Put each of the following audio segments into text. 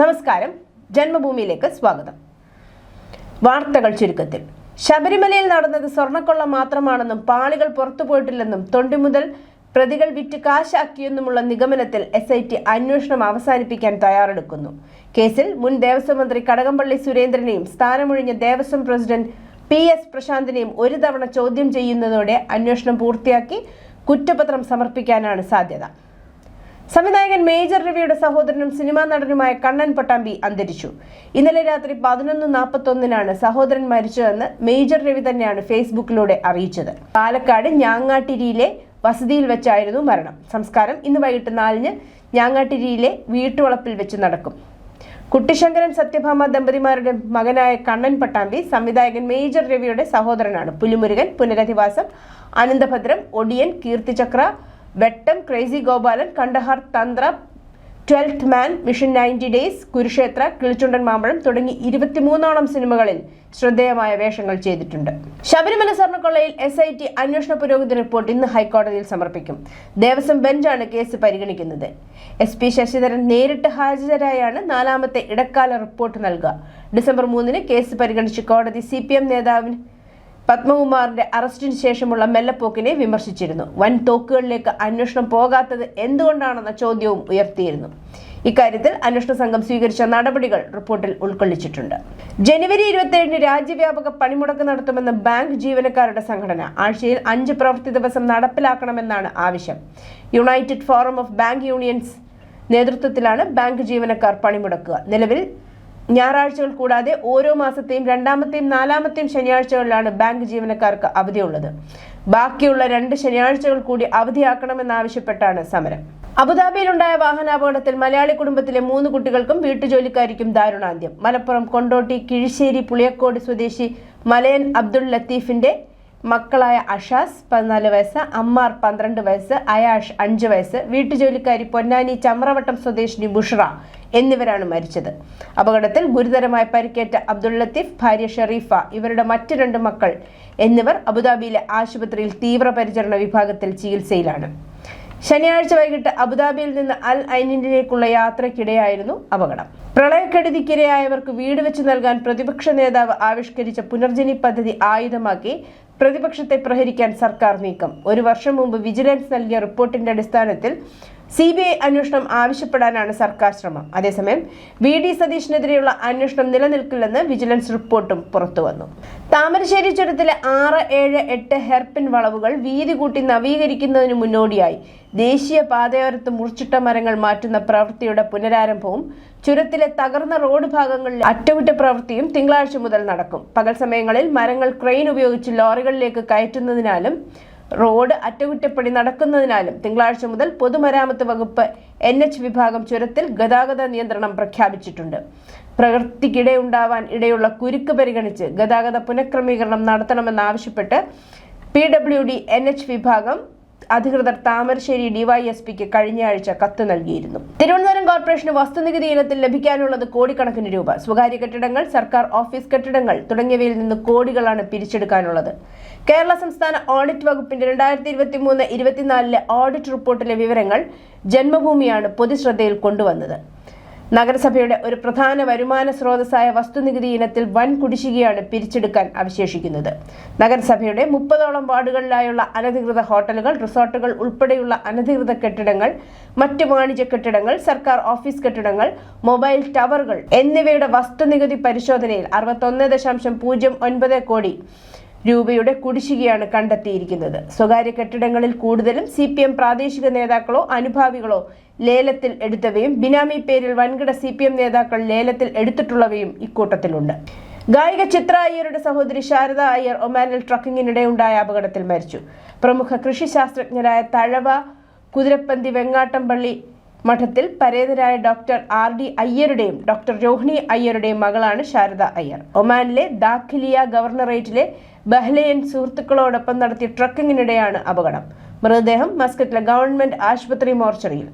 നമസ്കാരം. ജന്മഭൂമിയിലേക്ക് സ്വാഗതം. വാർത്തകൾ ചുരുക്കത്തിൽ. ശബരിമലയിൽ നടന്നത് സ്വർണക്കൊള്ള മാത്രമാണെന്നും പാളികൾ പുറത്തുപോയിട്ടില്ലെന്നും തൊണ്ടി മുതൽ പ്രതികൾ വിറ്റ് കാശാക്കിയെന്നുമുള്ള നിഗമനത്തിൽ എസ് ഐ ടി അന്വേഷണം അവസാനിപ്പിക്കാൻ തയ്യാറെടുക്കുന്നു. കേസിൽ മുൻ ദേവസ്വം മന്ത്രി കടകംപള്ളി സുരേന്ദ്രനെയും സ്ഥാനമൊഴിഞ്ഞ ദേവസ്വം പ്രസിഡന്റ് പി എസ് പ്രശാന്തിനെയും ഒരു തവണ ചോദ്യം ചെയ്യുന്നതോടെ അന്വേഷണം പൂർത്തിയാക്കി കുറ്റപത്രം സമർപ്പിക്കാനാണ് സാധ്യത. സംവിധായകൻ മേജർ രവിയുടെ സഹോദരനും സിനിമാ നടനുമായ കണ്ണൻ പട്ടാമ്പി അന്തരിച്ചു. ഇന്നലെ രാത്രി പതിനൊന്ന് നാൽപ്പത്തൊന്നിനാണ് സഹോദരൻ മരിച്ചതെന്ന് മേജർ രവി തന്നെയാണ് ഫേസ്ബുക്കിലൂടെ അറിയിച്ചത്. പാലക്കാട് ഞാങ്ങാട്ടിരിയിലെ വസതിയിൽ വെച്ചായിരുന്നു മരണം. സംസ്കാരം ഇന്ന് വൈകിട്ട് നാലിന് ഞാങ്ങാട്ടിരിയിലെ വീട്ടുവളപ്പിൽ വെച്ച് നടക്കും. കുട്ടിശങ്കരൻ സത്യഭാമ ദമ്പതിമാരുടെ മകനായ കണ്ണൻ പട്ടാമ്പി സംവിധായകൻ മേജർ രവിയുടെ സഹോദരനാണ്. പുലിമുരുകൻ പുനരധിവാസം അനന്തഭദ്രം ഒടിയൻ കീർത്തിചക്ര വെട്ടം crazy Gopalan Kandahar Thanthra twelfth man mission ninety days Kurukshetra Kilichundan Mampazham തുടങ്ങി ഇരുപത്തിമൂന്നോളം സിനിമകളിൽ ശ്രദ്ധേയമായ വേഷങ്ങൾ ചെയ്തിട്ടുണ്ട്. ശബരിമല സ്വർണക്കൊള്ളയിൽ എസ് ഐ ടി അന്വേഷണ പുരോഗതി റിപ്പോർട്ട് ഇന്ന് ഹൈക്കോടതിയിൽ സമർപ്പിക്കും. ദേവസ്വം ബെഞ്ചാണ് കേസ് പരിഗണിക്കുന്നത്. എസ് പി ശശിധരൻ നേരിട്ട് ഹാജരായാണ് നാലാമത്തെ ഇടക്കാല റിപ്പോർട്ട് നൽകുക. ഡിസംബർ മൂന്നിന് കേസ് പരിഗണിച്ച് കോടതി സി പി എം നേതാവിന് പത്മകുമാറിന്റെ അറസ്റ്റിന് ശേഷമുള്ള മെല്ലപ്പോക്കിനെ വിമർശിച്ചിരുന്നു. വൻ തോക്കുകളിലേക്ക് അന്വേഷണം പോകാത്തത് എന്തുകൊണ്ടാണെന്ന ചോദ്യവും ഉയർത്തിയിരുന്നു. ഇക്കാര്യത്തിൽ അന്വേഷണ സംഘം സ്വീകരിച്ച നടപടികൾ റിപ്പോർട്ടിൽ ഉൾക്കൊള്ളിച്ചിട്ടുണ്ട്. ജനുവരി ഇരുപത്തിയേഴിന് രാജ്യവ്യാപക പണിമുടക്ക് നടത്തുമെന്ന് ബാങ്ക് ജീവനക്കാരുടെ സംഘടന ആഴ്ചയിൽ അഞ്ച് പ്രവൃത്തി ദിവസം നടപ്പിലാക്കണമെന്നാണ് ആവശ്യം. United Forum of Bank Unions നേതൃത്വത്തിലാണ് ബാങ്ക് ജീവനക്കാർ പണിമുടക്കുക. നിലവിൽ ഞായറാഴ്ചകൾ കൂടാതെ ഓരോ മാസത്തെയും രണ്ടാമത്തെയും നാലാമത്തെയും ശനിയാഴ്ചകളിലാണ് ബാങ്ക് ജീവനക്കാർക്ക് അവധിയുള്ളത്. ബാക്കിയുള്ള രണ്ട് ശനിയാഴ്ചകൾ കൂടി അവധിയാക്കണമെന്നാവശ്യപ്പെട്ടാണ് സമരം. അബുദാബിയിലുണ്ടായ വാഹനാപകടത്തിൽ മലയാളി കുടുംബത്തിലെ മൂന്ന് കുട്ടികൾക്കും വീട്ടുജോലിക്കാരിക്കും ദാരുണാന്ത്യം. മലപ്പുറം കൊണ്ടോട്ടി കിഴിശ്ശേരി പുളിയക്കോട് സ്വദേശി മലയൻ അബ്ദുൾ ലത്തീഫിന്റെ മക്കളായ അഷാസ് പതിനാല് വയസ്സ് അമ്മാർ പന്ത്രണ്ട് വയസ്സ് അയാഷ് അഞ്ച് വയസ്സ് വീട്ടുജോലിക്കാരി പൊന്നാനി ചമ്രവട്ടം സ്വദേശിനി ബുഷ്റ എന്നിവരാണ് മരിച്ചത്. അപകടത്തിൽ ഗുരുതരമായി പരിക്കേറ്റ അബ്ദുൾ ലത്തീഫ് ഭാര്യ ഷെറീഫ ഇവരുടെ മറ്റു രണ്ട് മക്കൾ എന്നിവർ അബുദാബിയിലെ ആശുപത്രിയിൽ തീവ്രപരിചരണ വിഭാഗത്തിൽ ചികിത്സയിലാണ്. ശനിയാഴ്ച വൈകിട്ട് അബുദാബിയിൽ നിന്ന് അൽ ഐനിലേക്കുള്ള യാത്രയ്ക്കിടെയായിരുന്നു അപകടം. പ്രളയക്കെടുതിക്കിരയായവർക്ക് വീട് വെച്ച് നൽകാൻ പ്രതിപക്ഷ നേതാവ് ആവിഷ്കരിച്ച പുനർജനി പദ്ധതി ആയുധമാക്കി പ്രതിപക്ഷത്തെ പ്രഹരിക്കാൻ സർക്കാർ നീക്കം. ഒരു വർഷം മുമ്പ് വിജിലൻസ് നൽകിയ റിപ്പോർട്ടിന്റെ അടിസ്ഥാനത്തിൽ സി ബി ഐ അന്വേഷണം ആവശ്യപ്പെടാനാണ് സർക്കാർ ശ്രമം. അതേസമയം വി ഡി സതീഷിനെതിരെയുള്ള അന്വേഷണം നിലനിൽക്കില്ലെന്ന് വിജിലൻസ് റിപ്പോർട്ടും പുറത്തുവന്നു താമരശ്ശേരി ചുരത്തിലെ ആറ് ഏഴ് എട്ട് ഹെർപ്പിൻ വളവുകൾ വീതി കൂട്ടി നവീകരിക്കുന്നതിന് മുന്നോടിയായി. ദേശീയ പാതയോരത്ത് മുറിച്ചിട്ട മരങ്ങൾ മാറ്റുന്ന പ്രവൃത്തിയുടെ പുനരാരംഭവും ചുരത്തിലെ തകർന്ന റോഡ് ഭാഗങ്ങളിലെ അറ്റകുറ്റ പ്രവൃത്തിയും തിങ്കളാഴ്ച മുതൽ നടക്കും. പകൽ സമയങ്ങളിൽ മരങ്ങൾ ക്രെയിൻ ഉപയോഗിച്ച് ലോറികളിലേക്ക് കയറ്റുന്നതിനാലും റോഡ് അറ്റകുറ്റപ്പണി നടക്കുന്നതിനാലും തിങ്കളാഴ്ച മുതൽ പൊതുമരാമത്ത് വകുപ്പ് എൻ എച്ച് വിഭാഗം ചുരത്തിൽ ഗതാഗത നിയന്ത്രണം പ്രഖ്യാപിച്ചിട്ടുണ്ട്. പ്രവൃത്തിക്കിടെ ഉണ്ടാവാൻ ഇടയുള്ള കുരുക്ക് പരിഗണിച്ച് ഗതാഗത പുനഃക്രമീകരണം നടത്തണമെന്നാവശ്യപ്പെട്ട് P W D N H വിഭാഗം അധികൃതർ താമരശ്ശേരി ഡിവൈഎസ്പിക്ക് കഴിഞ്ഞ ആഴ്ച കത്ത് നൽകിയിരുന്നു. തിരുവനന്തപുരം കോർപ്പറേഷന് വസ്തുനികുതി ഇനത്തിൽ ലഭിക്കാനുള്ളത് കോടിക്കണക്കിന് രൂപ. സ്വകാര്യ കെട്ടിടങ്ങൾ സർക്കാർ ഓഫീസ് കെട്ടിടങ്ങൾ തുടങ്ങിയവയിൽ നിന്ന് കോടികളാണ് പിരിച്ചെടുക്കാനുള്ളത്. കേരള സംസ്ഥാന ഓഡിറ്റ് വകുപ്പിന്റെ രണ്ടായിരത്തി ഇരുപത്തി മൂന്ന് ഇരുപത്തിനാലിലെ ഓഡിറ്റ് റിപ്പോർട്ടിലെ വിവരങ്ങൾ ജന്മഭൂമിയാണ് പൊതുശ്രദ്ധയിൽ കൊണ്ടുവന്നത്. നഗരസഭയുടെ ഒരു പ്രധാന വരുമാന സ്രോതസ്സായ വസ്തുനികുതി ഇനത്തിൽ വൻ കുടിശ്ശികയാണ് പിരിച്ചെടുക്കാൻ അവശേഷിക്കുന്നത്. നഗരസഭയുടെ മുപ്പതോളം വാർഡുകളിലായുള്ള അനധികൃത ഹോട്ടലുകൾ റിസോർട്ടുകൾ ഉൾപ്പെടെയുള്ള അനധികൃത കെട്ടിടങ്ങൾ മറ്റ് വാണിജ്യ കെട്ടിടങ്ങൾ സർക്കാർ ഓഫീസ് കെട്ടിടങ്ങൾ മൊബൈൽ ടവറുകൾ എന്നിവയുടെ വസ്തുനികുതി പരിശോധനയിൽ അറുപത്തൊന്ന് കോടി രൂപയുടെ കുടിശ്ശികയാണ് കണ്ടെത്തിയിരിക്കുന്നത്. സ്വകാര്യ കെട്ടിടങ്ങളിൽ കൂടുതലും സി പി എം പ്രാദേശിക നേതാക്കളോ അനുഭാവികളോ ലേലത്തിൽ എടുത്തവയും ബിനാമി പേരിൽ വൻകിട സി പി എം നേതാക്കൾ ലേലത്തിൽ എടുത്തിട്ടുള്ളവയും ഇക്കൂട്ടത്തിലുണ്ട്. ഗായിക ചിത്ര അയ്യരുടെ സഹോദരി ശാരദ അയ്യർ ഒമാനിൽ ട്രക്കിങ്ങിനിടെ ഉണ്ടായ അപകടത്തിൽ മരിച്ചു. പ്രമുഖ കൃഷി ശാസ്ത്രജ്ഞരായ തഴവ കുതിരപ്പന്തി വെങ്ങാട്ടംപള്ളി മഠത്തിൽ പരേതരായ ഡോക്ടർ ആർ ഡി അയ്യരുടെയും ഡോക്ടർ രോഹിണി അയ്യരുടെയും മകളാണ് ശാരദ അയ്യർ. ഒമാനിലെ ദാഖിലിയ ഗവർണറേറ്റിലെ ബഹ്ലയൻ സുഹൃത്തുക്കളോടൊപ്പം നടത്തിയ ട്രക്കിങ്ങിനിടെയാണ് അപകടം. മൃതദേഹം മസ്കറ്റിലെ ഗവൺമെന്റ് ആശുപത്രി മോർച്ചറിയിൽ.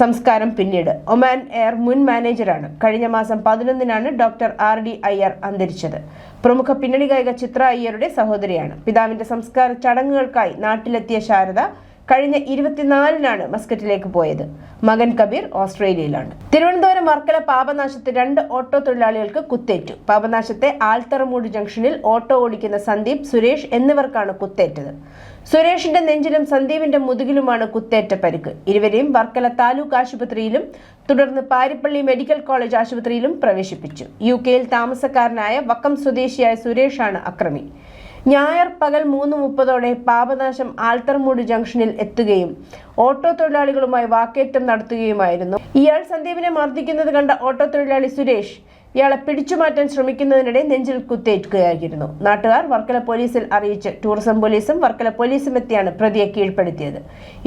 സംസ്കാരം പിന്നീട്. ഒമാൻ എയർ മുൻ മാനേജറാണ് കഴിഞ്ഞ മാസം പതിനൊന്നിനാണ് ഡോക്ടർ ആർ ഡി അയ്യർ അന്തരിച്ചത്. പ്രമുഖ പിന്നണി ഗായിക ചിത്ര അയ്യരുടെ സഹോദരിയാണ്. പിതാവിന്റെ സംസ്കാര ചടങ്ങുകൾക്കായി നാട്ടിലെത്തിയ ശാരദ കഴിഞ്ഞ ഇരുപത്തിനാലിനാണ് മസ്കറ്റിലേക്ക് പോയത്. മകൻ കബീർ ഓസ്ട്രേലിയയിലാണ്. തിരുവനന്തപുരം വർക്കല പാപനാശത്ത് രണ്ട് ഓട്ടോ തൊഴിലാളികൾക്ക് കുത്തേറ്റു. പാപനാശത്തെ ആൽത്തറമൂട് ജംഗ്ഷനിൽ ഓട്ടോ ഓടിക്കുന്ന സന്ദീപ് സുരേഷ് എന്നിവർക്കാണ് കുത്തേറ്റത്. സുരേഷിന്റെ നെഞ്ചിലും സന്ദീപിന്റെ മുതുകിലുമാണ് കുത്തേറ്റ പരിക്ക്. ഇരുവരെയും വർക്കല താലൂക്ക് ആശുപത്രിയിലും തുടർന്ന് പാരിപ്പള്ളി മെഡിക്കൽ കോളേജ് ആശുപത്രിയിലും പ്രവേശിപ്പിച്ചു. യു കെയിൽ താമസക്കാരനായ വക്കം സ്വദേശിയായ സുരേഷാണ് അക്രമി. ഞായർ പകൽ മൂന്ന് മുപ്പതോടെ പാപനാശം ആൽത്തർമൂട് ജംഗ്ഷനിൽ എത്തുകയും ഓട്ടോ തൊഴിലാളികളുമായി വാക്കേറ്റം നടത്തുകയുമായിരുന്നു. ഇയാൾ സന്ദീപിനെ മർദ്ദിക്കുന്നത് കണ്ട ഓട്ടോ തൊഴിലാളി സുരേഷ് ഇയാളെ പിടിച്ചുമാറ്റാൻ ശ്രമിക്കുന്നതിനിടെ നെഞ്ചിൽ കുത്തേറ്റുകയായിരുന്നു. നാട്ടുകാർ വർക്കല പോലീസിൽ അറിയിച്ച് ടൂറിസം പോലീസും വർക്കല പോലീസും എത്തിയാണ് പ്രതിയെ കീഴ്പ്പെടുത്തിയത്.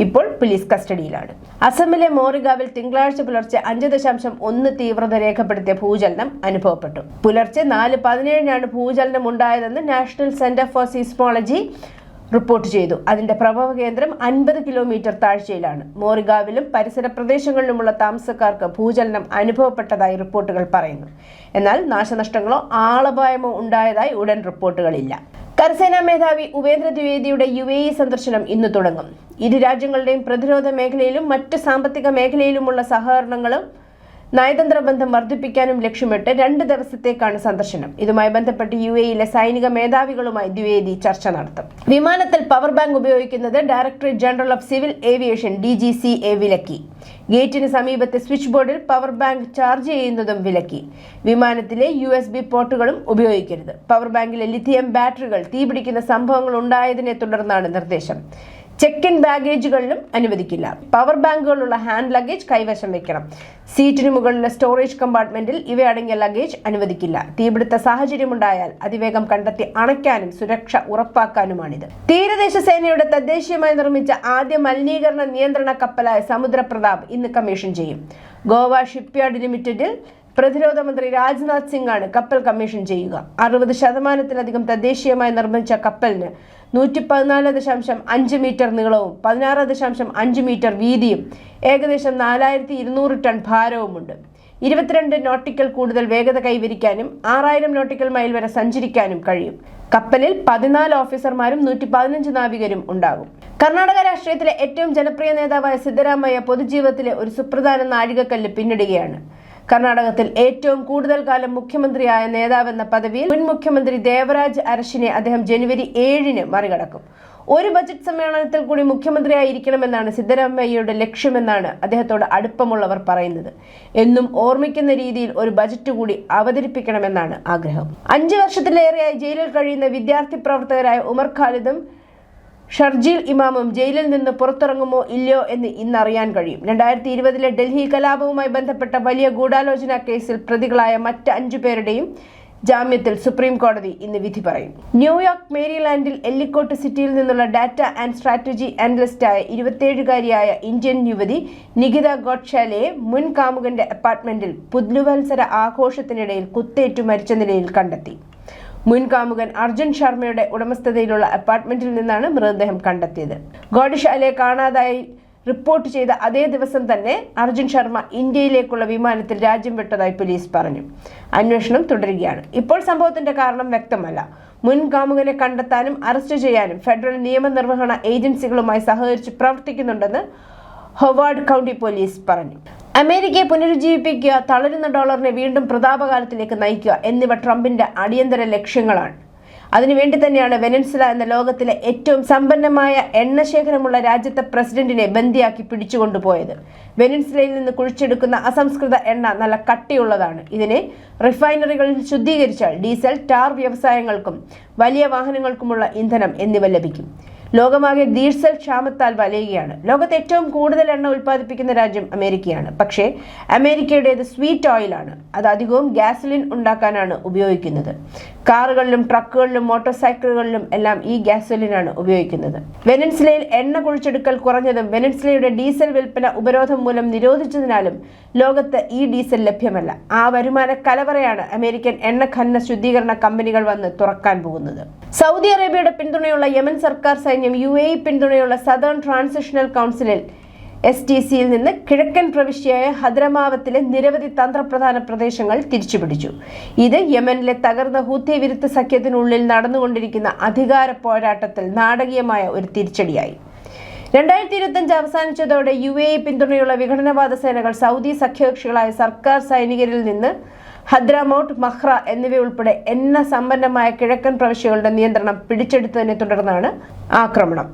ഇപ്പോൾ പോലീസ് കസ്റ്റഡിയിലാണ്. അസമിലെ മോറിഗാവിൽ തിങ്കളാഴ്ച പുലർച്ചെ അഞ്ച് ദശാംശം ഒന്ന് തീവ്രത രേഖപ്പെടുത്തിയ ഭൂചലനം അനുഭവപ്പെട്ടു. പുലർച്ചെ നാല് പതിനേഴിനാണ് ഭൂചലനം ഉണ്ടായതെന്ന് National Centre for Seismology report ചെയ്തു. അതിന്റെ പ്രഭവ കേന്ദ്രം അൻപത് കിലോമീറ്റർ താഴ്ചയിലാണ്. മോറിഗാവിലും പരിസര പ്രദേശങ്ങളിലുമുള്ള താമസക്കാർക്ക് ഭൂചലനം അനുഭവപ്പെട്ടതായി റിപ്പോർട്ടുകൾ പറയുന്നു. എന്നാൽ നാശനഷ്ടങ്ങളോ ആളപായമോ ഉണ്ടായതായി ഉടൻ റിപ്പോർട്ടുകളില്ല. കരസേനാ മേധാവി ഉപേന്ദ്ര ദ്വിവേദിയുടെ യു എ ഇ സന്ദർശനം ഇന്ന് തുടങ്ങും. ഇരു രാജ്യങ്ങളുടെയും പ്രതിരോധ മേഖലയിലും മറ്റ് സാമ്പത്തിക മേഖലയിലുമുള്ള സഹകരണങ്ങളും നയതന്ത്ര ബന്ധം വർദ്ധിപ്പിക്കാനും ലക്ഷ്യമിട്ട് രണ്ട് ദിവസത്തേക്കാണ് സന്ദർശനം. ഇതുമായി ബന്ധപ്പെട്ട് യു എയിലെ സൈനിക മേധാവികളുമായി ദ്വിവേദി ചർച്ച നടത്തും. വിമാനത്തിൽ പവർ ബാങ്ക് ഉപയോഗിക്കുന്നത് Directorate General of Civil Aviation D G C A വിലക്കി. ഗേറ്റിന് സമീപത്തെ സ്വിച്ച് ബോർഡിൽ പവർ ബാങ്ക് ചാർജ് ചെയ്യുന്നതും വിലക്കി. വിമാനത്തിലെ യു എസ് ബി പോർട്ടുകളും ഉപയോഗിക്കരുത്. പവർ ബാങ്കിലെ ലിഥിയം ബാറ്ററികൾ തീപിടിക്കുന്ന സംഭവങ്ങൾ ഉണ്ടായതിനെ തുടർന്നാണ് നിർദ്ദേശം. ചെക്ക് ഇൻ ബാഗേജുകളിലും അനുവദിക്കില്ല. പവർ ബാങ്കുകളുള്ള ഹാൻഡ് ലഗേജ് കൈവശം വെക്കണം. സീറ്റിന് മുകളിലെ സ്റ്റോറേജ് കമ്പാർട്ട്മെന്റിൽ ഇവയടങ്ങിയ ലഗേജ് അനുവദിക്കില്ല. തീപിടുത്ത സാഹചര്യമുണ്ടായാൽ അതിവേഗം കണ്ടെത്തി അണയ്ക്കാനും സുരക്ഷ ഉറപ്പാക്കാനുമാണിത്. തീരദേശ സേനയുടെ തദ്ദേശീയമായി നിർമ്മിച്ച ആദ്യ മലിനീകരണ നിയന്ത്രണ കപ്പലായ സമുദ്രപ്രതാപ് ഇന്ന് കമ്മീഷൻ ചെയ്യും. ഗോവ ഷിപ്പ്യാർഡ് ലിമിറ്റഡിൽ പ്രതിരോധ മന്ത്രി രാജ്നാഥ് സിംഗ് ആണ് കപ്പൽ കമ്മീഷൻ ചെയ്യുക. അറുപത് ശതമാനത്തിലധികം തദ്ദേശീയമായി നിർമ്മിച്ച കപ്പലിന് നൂറ്റി പതിനാല് ദശാംശം അഞ്ച് മീറ്റർ നീളവും പതിനാറ് ദശാംശം അഞ്ച് മീറ്റർ വീതിയും ഏകദേശം നാലായിരത്തി ഇരുന്നൂറ് ടൺ ഭാരവുമുണ്ട്. ഇരുപത്തിരണ്ട് നോട്ടിക്കൽ കൂടുതൽ വേഗത കൈവരിക്കാനും ആറായിരം നോട്ടിക്കൽ മൈൽ വരെ സഞ്ചരിക്കാനും കഴിയും. കപ്പലിൽ പതിനാല് ഓഫീസർമാരും നൂറ്റി പതിനഞ്ച് നാവികരും ഉണ്ടാകും. കർണാടക രാഷ്ട്രീയത്തിലെ ഏറ്റവും ജനപ്രിയ നേതാവായ സിദ്ധരാമയ്യ പൊതുജീവിതത്തിലെ ഒരു സുപ്രധാന നാഴികക്കല്ല് പിന്നിടുകയാണ്. കർണാടകത്തിൽ ഏറ്റവും കൂടുതൽ കാലം മുഖ്യമന്ത്രിയായ നേതാവെന്ന പദവിയിൽ മുൻ മുഖ്യമന്ത്രി ദേവരാജ് അരശിനെ അദ്ദേഹം ജനുവരി ഏഴിന് മറികടക്കും. ഒരു ബജറ്റ് സമ്മേളനത്തിൽ കൂടി മുഖ്യമന്ത്രിയായിരിക്കണമെന്നാണ് സിദ്ധരാമയ്യയുടെ ലക്ഷ്യമെന്നാണ് അദ്ദേഹത്തോട് അടുപ്പമുള്ളവർ പറയുന്നത്. എന്നും ഓർമ്മിക്കുന്ന രീതിയിൽ ഒരു ബജറ്റ് കൂടി അവതരിപ്പിക്കണമെന്നാണ് ആഗ്രഹം. അഞ്ചു വർഷത്തിലേറെയായി ജയിലിൽ കഴിയുന്ന വിദ്യാർത്ഥി പ്രവർത്തകരായ ഉമർ ഖാലിദും ഷർജീൽ ഇമാമും ജയിലിൽ നിന്ന് പുറത്തിറങ്ങുമോ ഇല്ലയോ എന്ന് ഇന്നറിയാൻ കഴിയും. രണ്ടായിരത്തി ഇരുപതിലെ ഡൽഹി കലാപവുമായി ബന്ധപ്പെട്ട വലിയ ഗൂഢാലോചന കേസിൽ പ്രതികളായ മറ്റ് അഞ്ചു പേരുടെയും ജാമ്യത്തിൽ സുപ്രീം കോടതി ഇന്ന് വിധി പറയും. ന്യൂയോർക്ക് മേരിലാൻഡിൽ എല്ലിക്കോട്ട് സിറ്റിയിൽ നിന്നുള്ള ഡാറ്റ ആൻഡ് സ്ട്രാറ്റജി അനലിസ്റ്റായ ഇരുപത്തിയേഴുകാരിയായ ഇന്ത്യൻ യുവതി നികിത ഗോഡ്ഷാലയെ മുൻ കാമുകന്റെ അപ്പാർട്ട്മെന്റിൽ പുതുവത്സര ആഘോഷത്തിനിടയിൽ കുത്തേറ്റു മരിച്ച നിലയിൽ കണ്ടെത്തി. മുൻ കാമുകൻ അർജുൻ ശർമ്മയുടെ ഉടമസ്ഥതയിലുള്ള അപ്പാർട്ട്മെന്റിൽ നിന്നാണ് മൃതദേഹം കണ്ടെത്തിയത്. ഗോഡിഷാലയെ കാണാതായി റിപ്പോർട്ട് ചെയ്ത അതേ ദിവസം തന്നെ അർജുൻ ശർമ്മ ഇന്ത്യയിലേക്കുള്ള വിമാനത്തിൽ രാജ്യം വിട്ടതായി പോലീസ് പറഞ്ഞു. അന്വേഷണം തുടരുകയാണ്. ഇപ്പോൾ സംഭവത്തിന്റെ കാരണം വ്യക്തമല്ല. മുൻ കാമുകനെ കണ്ടെത്താനും അറസ്റ്റ് ചെയ്യാനും ഫെഡറൽ നിയമനിർവഹണ ഏജൻസികളുമായി സഹകരിച്ച് പ്രവർത്തിക്കുന്നുണ്ടെന്ന് ഹൊവാർഡ് കൗണ്ടി പോലീസ് പറഞ്ഞു. അമേരിക്കയെ പുനരുജ്ജീവിപ്പിക്കുക തളരുന്ന ഡോളറിനെ വീണ്ടും പ്രതാപകാലത്തിലേക്ക് നയിക്കുക എന്നിവ ട്രംപിന്റെ അടിയന്തര ലക്ഷ്യങ്ങളാണ്. അതിനുവേണ്ടി തന്നെയാണ് വെനൻസുല എന്ന ലോകത്തിലെ ഏറ്റവും സമ്പന്നമായ എണ്ണശേഖരമുള്ള രാജ്യത്തെ പ്രസിഡന്റിനെ ബന്ദിയാക്കി പിടിച്ചുകൊണ്ടുപോയത്. വെനൻസുലയിൽ നിന്ന് കുഴിച്ചെടുക്കുന്ന അസംസ്കൃത എണ്ണ നല്ല കട്ടിയുള്ളതാണ്. ഇതിനെ റിഫൈനറികളിൽ ശുദ്ധീകരിച്ചാൽ ഡീസൽ ടാർ വ്യവസായങ്ങൾക്കും വലിയ വാഹനങ്ങൾക്കുമുള്ള ഇന്ധനം എന്നിവ ലഭിക്കും. ലോകമാകെ ഡീസൽ ക്ഷാമത്താൽ വലയുകയാണ്. ലോകത്ത് ഏറ്റവും കൂടുതൽ എണ്ണ ഉൽപ്പാദിപ്പിക്കുന്ന രാജ്യം അമേരിക്കയാണ്. പക്ഷേ അമേരിക്കയുടേത് സ്വീറ്റ് ഓയിലാണ്. അത് അധികവും ഗ്യാസലിൻ ഉണ്ടാക്കാനാണ് ഉപയോഗിക്കുന്നത്. കാറുകളിലും ട്രക്കുകളിലും മോട്ടോർ സൈക്കിളുകളിലും എല്ലാം ഈ ഗ്യാസലിനാണ് ഉപയോഗിക്കുന്നത്. വെനൻസിലയിൽ എണ്ണ കുഴിച്ചെടുക്കൽ കുറഞ്ഞതും വെനൻസിലയുടെ ഡീസൽ വിൽപ്പന ഉപരോധം മൂലം നിരോധിച്ചതിനാലും ലോകത്ത് ഈ ഡീസൽ ലഭ്യമല്ല. ആ വരുമാന കലവറയാണ് അമേരിക്കൻ എണ്ണ ഖനന ശുദ്ധീകരണ കമ്പനികൾ വന്ന് തുറക്കാൻ പോകുന്നത്. സൗദി അറേബ്യയുടെ പിന്തുണയുള്ള യമൻ സർക്കാർ സൈന്യം യു എ പിന്തുണയുള്ള സദേൺ ട്രാൻസിഷണൽ കൗൺസിലിൽ എസ് ടി സിയിൽ നിന്ന് കിഴക്കൻ പ്രവിശ്യയായ ഹദ്രമാവത്തിലെ നിരവധി തന്ത്രപ്രധാന പ്രദേശങ്ങൾ തിരിച്ചുപിടിച്ചു. ഇത് യമനിലെ തകർന്ന ഹൂത്തി വിരുദ്ധ സഖ്യത്തിനുള്ളിൽ നടന്നുകൊണ്ടിരിക്കുന്ന അധികാര പോരാട്ടത്തിൽ നാടകീയമായ ഒരു തിരിച്ചടിയായി. രണ്ടായിരത്തി ഇരുപത്തിയഞ്ച് അവസാനിച്ചതോടെ യു എ പിന്തുണയുള്ള വിഘടനവാദ സേനകൾ സൗദി സഖ്യകക്ഷികളായ സർക്കാർ സൈനികരിൽ നിന്ന് ഹദ്രമോട്ട് മഹ്റ എന്നിവയുൾപ്പെടെ എണ്ണ സമ്പന്നമായ കിഴക്കൻ പ്രവിശ്യകളുടെ നിയന്ത്രണം പിടിച്ചെടുത്തതിനെ തുടർന്നാണ് ആക്രമണം.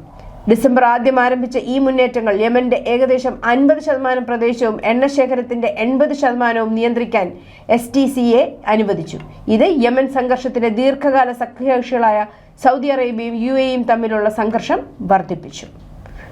ഡിസംബർ ആദ്യം ആരംഭിച്ച ഈ മുന്നേറ്റങ്ങൾ യമന്റെ ഏകദേശം അൻപത് ശതമാനം പ്രദേശവും എണ്ണശേഖരത്തിന്റെ എൺപത് ശതമാനവും നിയന്ത്രിക്കാൻ എസ് ടി സിയെ അനുവദിച്ചു. ഇത് യമൻ സംഘർഷത്തിന്റെ ദീർഘകാല സഖ്യകക്ഷികളായ സൗദി അറേബ്യയും യു എയും തമ്മിലുള്ള സംഘർഷം വർദ്ധിപ്പിച്ചു.